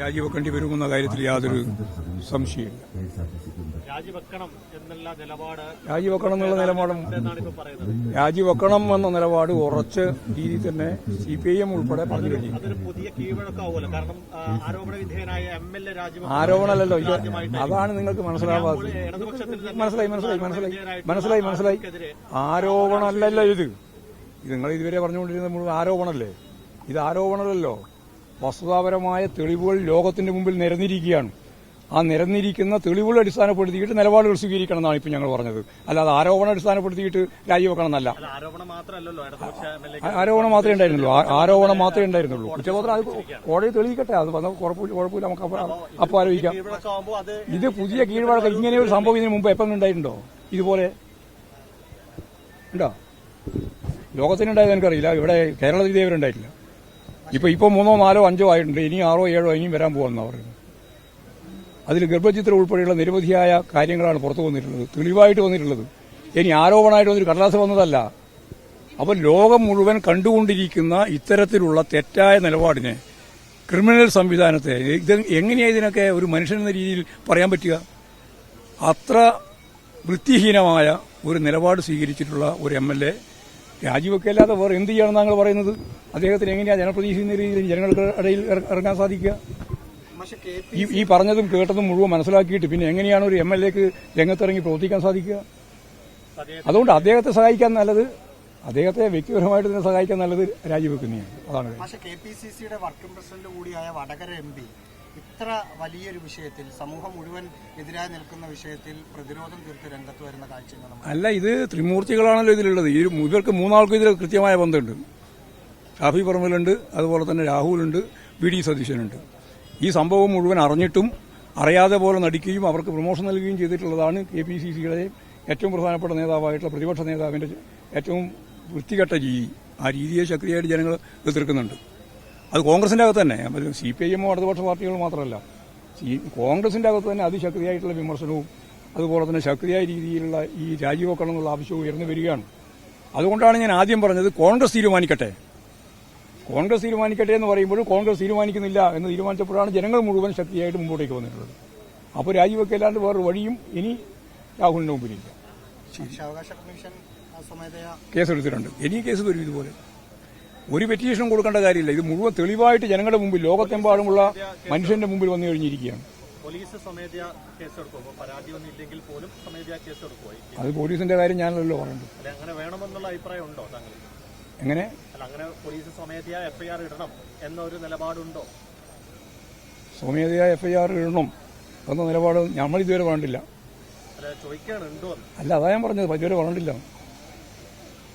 രാജിവെക്കേണ്ടി വരുമെന്ന കാര്യത്തിൽ യാതൊരു സംശയമില്ല രാജിവെക്കണം എന്നുള്ള നിലപാട് രാജിവെക്കണം എന്നുള്ള നിലപാടും എന്ന നിലപാട് ഉറച്ച് രീതിയിൽ തന്നെ സി പി ഐ എം ഉൾപ്പെടെ പറഞ്ഞു കഴിഞ്ഞു ആരോപണമല്ലല്ലോ. അതാണ് നിങ്ങൾക്ക് മനസ്സിലാവാത്തത്. മനസ്സിലായി മനസ്സിലായി മനസ്സിലായി മനസ്സിലായി മനസ്സിലായി. ആരോപണമല്ലല്ലോ ഇത്. ഇത് നിങ്ങൾ ഇതുവരെ പറഞ്ഞുകൊണ്ടിരുന്നത് മുഴുവൻ ആരോപണമല്ലേ? ഇത് ആരോപണമല്ലല്ലോ. വസ്തുതാപരമായ തെളിവുകൾ ലോകത്തിന്റെ മുമ്പിൽ നിരന്നിരിക്കുകയാണ്. ആ നിരന്നിരിക്കുന്ന തെളിവുകൾ അടിസ്ഥാനപ്പെടുത്തിയിട്ട് നിലപാടുകൾ സ്വീകരിക്കണം എന്നാണ് ഇപ്പം ഞങ്ങൾ പറഞ്ഞത്. അല്ലാതെ ആരോപണം അടിസ്ഥാനപ്പെടുത്തിയിട്ട് രാജിവെക്കണം എന്നല്ല ആരോപണം മാത്രമേ ഉണ്ടായിരുന്നുള്ളൂ. ആരോപണം മാത്രമേ ഉണ്ടായിരുന്നുള്ളൂ. കുറ്റപത്രം അത് കോടതി തെളിയിക്കട്ടെ. അത് വന്ന കുഴപ്പമില്ല നമുക്ക് അപ്പോൾ ആലോചിക്കാം. ഇത് പുതിയ കീഴ്വഴക്കം ഇങ്ങനെ ഒരു സംഭവം ഇതിനു മുമ്പ് എപ്പം ഉണ്ടായിട്ടുണ്ടോ? ഇതുപോലെ ഉണ്ടോ? ലോകത്തിനുണ്ടായത് എനിക്കറിയില്ല ഇവിടെ കേരളത്തിൽ ഇതേവരെ ഉണ്ടായിട്ടില്ല ഇപ്പൊ ഇപ്പൊ മൂന്നോ നാലോ അഞ്ചോ ആയിട്ടുണ്ട്. ഇനി ആറോ ഏഴോ ഇനിയും വരാൻ പോകുമെന്നാ പറയുന്നത്. അതിൽ ഗർഭചിത്രം ഉൾപ്പെടെയുള്ള നിരവധിയായ കാര്യങ്ങളാണ് പുറത്തു വന്നിട്ടുള്ളത്. തെളിവായിട്ട് വന്നിട്ടുള്ളത്. ഇനി ആരോപണമായിട്ട് വന്നൊരു കടലാസ് വന്നതല്ല. അപ്പോൾ ലോകം മുഴുവൻ കണ്ടുകൊണ്ടിരിക്കുന്ന ഇത്തരത്തിലുള്ള തെറ്റായ നിലപാടിനെ ക്രിമിനൽ സംവിധാനത്തെ ഇത് എങ്ങനെയാ ഇതിനൊക്കെ ഒരു മനുഷ്യൻ എന്ന രീതിയിൽ പറയാൻ പറ്റുക? അത്ര വൃത്തിഹീനമായ ഒരു നിലപാട് സ്വീകരിച്ചിട്ടുള്ള ഒരു എം എൽ എ രാജിവെക്കല്ലാതെ വേറെ എന്ത് ചെയ്യണം താങ്കൾ പറയുന്നത്? അദ്ദേഹത്തിന് എങ്ങനെയാ ജനപ്രതീക്ഷിക്കുന്ന രീതിയിൽ ജനങ്ങൾക്ക് ഇടയിൽ ഇറങ്ങാൻ സാധിക്കുക? ഈ ഈ പറഞ്ഞതും കേട്ടതും മുഴുവൻ മനസ്സിലാക്കിയിട്ട് പിന്നെ എങ്ങനെയാണ് ഒരു എം എൽ എക്ക് രംഗത്തിറങ്ങി പ്രവർത്തിക്കാൻ സാധിക്കുക? അതുകൊണ്ട് അദ്ദേഹത്തെ സഹായിക്കാൻ നല്ലത് അദ്ദേഹത്തെ വ്യക്തിപരമായിട്ട് തന്നെ സഹായിക്കാൻ നല്ലത് രാജിവെക്കുന്നതാണ്. അതാണ്. പക്ഷേ കെ പി സി സിയുടെ വർക്കിംഗ് പ്രസിഡന്റ് കൂടിയായ വടകര എം പി ഇത്ര വലിയൊരു വിഷയത്തിൽ സമൂഹം മുഴുവൻ എതിരായി നിൽക്കുന്ന വിഷയത്തിൽ പ്രതിരോധം തീർത്ത് രംഗത്ത് വരുന്ന കാഴ്ചകളാണ് അല്ല ഇത് ത്രിമൂർത്തികളാണല്ലോ ഇതിലുള്ളത്. ഈ ഇവർക്ക് മൂന്നാൾക്കും ഇതിൽ കൃത്യമായ ബന്ധമുണ്ട്. ഷാഫി പറമ്പലുണ്ട് അതുപോലെ തന്നെ രാഹുലുണ്ട് വി ഡി സതീശനുണ്ട്. ഈ സംഭവം മുഴുവൻ അറിഞ്ഞിട്ടും അറിയാതെ പോലെ നടിക്കുകയും അവർക്ക് പ്രൊമോഷൻ നൽകുകയും ചെയ്തിട്ടുള്ളതാണ് കെ പി സി സിയുടെ ഏറ്റവും പ്രധാനപ്പെട്ട നേതാവായിട്ടുള്ള പ്രതിപക്ഷ നേതാവിന്റെ ഏറ്റവും വൃത്തികെട്ട രീതി ആ രീതിയെ ശക്തിയായിട്ട് ജനങ്ങൾ എതിർക്കുന്നുണ്ട്. അത് കോൺഗ്രസിന്റെ അകത്ത് തന്നെ. സി പി ഐ എമ്മോ ഇടതുപക്ഷ പാർട്ടികൾ മാത്രമല്ല. കോൺഗ്രസിന്റെ അകത്ത് തന്നെ അതിശക്തിയായിട്ടുള്ള വിമർശനവും അതുപോലെ തന്നെ ശക്തിയായ രീതിയിലുള്ള ഈ രാജിവെക്കണം എന്നുള്ള ആവശ്യവും ഉയർന്നു വരികയാണ്. അതുകൊണ്ടാണ് ഞാൻ ആദ്യം പറഞ്ഞത് കോൺഗ്രസ് തീരുമാനിക്കട്ടെ. കോൺഗ്രസ് തീരുമാനിക്കട്ടെ എന്ന് പറയുമ്പോൾ കോൺഗ്രസ് തീരുമാനിക്കുന്നില്ല എന്ന് തീരുമാനിച്ചപ്പോഴാണ് ജനങ്ങൾ മുഴുവൻ ശക്തിയായിട്ട് മുമ്പോട്ടേക്ക് വന്നിട്ടുള്ളത്. അപ്പോൾ രാജിവെക്കല്ലാണ്ട് വേറൊരു വഴിയും ഇനി രാഹുലിന് മുമ്പിലില്ല. കേസെടുത്തിട്ടുണ്ട്. എനിക്ക് കേസ് വരും ഇതുപോലെ. ഒരു പെറ്റീഷനും കൊടുക്കേണ്ട കാര്യമില്ല. ഇത് മുഴുവൻ തെളിവായിട്ട് ജനങ്ങളുടെ മുമ്പിൽ ലോകത്തെമ്പാടുമുള്ള മനുഷ്യന്റെ മുമ്പിൽ വന്നു കഴിഞ്ഞിരിക്കുകയാണ്. പോലീസ് സ്വമേധയാ കേസെടുക്കും. അപ്പോൾ പരാതിയൊന്നും ഇല്ലെങ്കിൽ പോലും സ്വമേധയാ കേസെടുക്കുമോ അത് പോലീസിന്റെ കാര്യം ഞാനല്ലോ പറഞ്ഞു അങ്ങനെ വേണമെന്നുള്ള അഭിപ്രായം ഉണ്ടോ താങ്കൾ എങ്ങനെ അങ്ങനെ പോലീസ് സ്വമേധയാ എഫ്ഐആർ ഇടണം എന്നൊരു നിലപാടുണ്ടോ? സ്വമേധയാ എഫ്ഐആർ ഇടണം എന്ന നിലപാട് നമ്മൾ ഇതുവരെ പറഞ്ഞിട്ടില്ല. അല്ല അല്ല അതാ ഞാൻ പറഞ്ഞത്. ഇതുവരെ പറഞ്ഞിട്ടില്ല.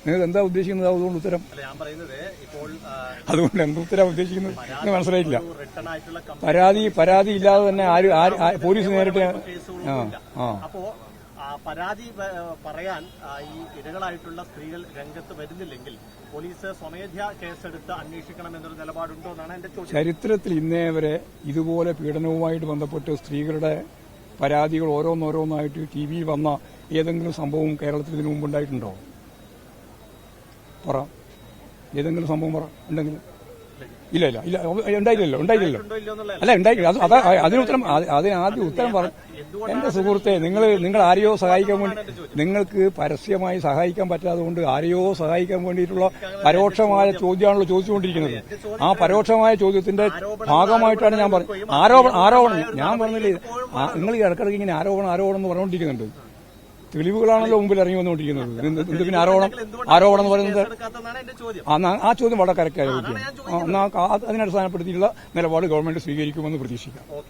നിങ്ങൾക്ക് എന്താ ഉദ്ദേശിക്കുന്നത്? അതുകൊണ്ട് ഉത്തരം. അതുകൊണ്ട് എന്ത് ഉത്തരം ഉദ്ദേശിക്കുന്നത്? എനിക്ക് മനസ്സിലായിട്ടില്ല. പരാതി പരാതി ഇല്ലാതെ തന്നെ ആര് പോലീസ് നേരിട്ട് ആ ആ. പരാതി പറയാൻ ഈ ഇടകളായിട്ടുള്ള സ്ത്രീകൾ രംഗത്ത് വരുന്നില്ലെങ്കിൽ പോലീസ് സ്വമേധ്യാ കേസെടുത്ത് അന്വേഷിക്കണം എന്നൊരു നിലപാടുണ്ടോ എന്നാണ് എന്റെ ചോദ്യം. ചരിത്രത്തിൽ ഇന്നേ വരെ ഇതുപോലെ പീഡനവുമായിട്ട് ബന്ധപ്പെട്ട് സ്ത്രീകളുടെ പരാതികൾ ഓരോന്നോരോന്നായിട്ട് ടി വിയിൽ വന്ന ഏതെങ്കിലും സംഭവം കേരളത്തിൽ ഇതിനു മുമ്പ് ഉണ്ടായിട്ടുണ്ടോ? പറ. ഏതെങ്കിലും സംഭവം പറ. ഉണ്ടെങ്കിൽ. ഇല്ല ഇല്ല ഇല്ല. ഉണ്ടായില്ലല്ലോ ഉണ്ടായില്ലല്ലോ. അല്ല ഉണ്ടായില്ല. അത് അതാ അതിന് ഉത്തരം അത് അതിന് ആദ്യം ഉത്തരം പറ. എന്റെ സുഹൃത്തെ നിങ്ങൾ നിങ്ങൾ ആരെയോ സഹായിക്കാൻ വേണ്ടി നിങ്ങൾക്ക് പരസ്യമായി സഹായിക്കാൻ പറ്റാതെ കൊണ്ട് ആരെയോ സഹായിക്കാൻ വേണ്ടിയിട്ടുള്ള പരോക്ഷമായ ചോദ്യമാണല്ലോ ചോദിച്ചുകൊണ്ടിരിക്കുന്നത്. ആ പരോക്ഷമായ ചോദ്യത്തിന്റെ ഭാഗമായിട്ടാണ് ഞാൻ പറഞ്ഞത്. ആരോപണം ആരോപണം. ഞാൻ പറഞ്ഞില്ലേ നിങ്ങൾ ഇടക്കിടക്ക് ഇങ്ങനെ ആരോപണം ആരോപണം എന്ന് പറഞ്ഞുകൊണ്ടിരിക്കുന്നുണ്ട്. തെളിവുകളാണല്ലോ മുമ്പിൽ ഇറങ്ങി വന്നുകൊണ്ടിരിക്കുന്നത്. എന്ത് പിന്നെ ആരോപണം ആരോപണം എന്ന് പറയുന്നത് ആ, ചോദ്യം വളരെ കറക്റ്റായ ചോദ്യം അതിനടിസ്ഥാനപ്പെടുത്തിയിട്ടുള്ള നിലപാട് ഗവൺമെന്റ് സ്വീകരിക്കുമെന്ന് പ്രതീക്ഷിക്കാം.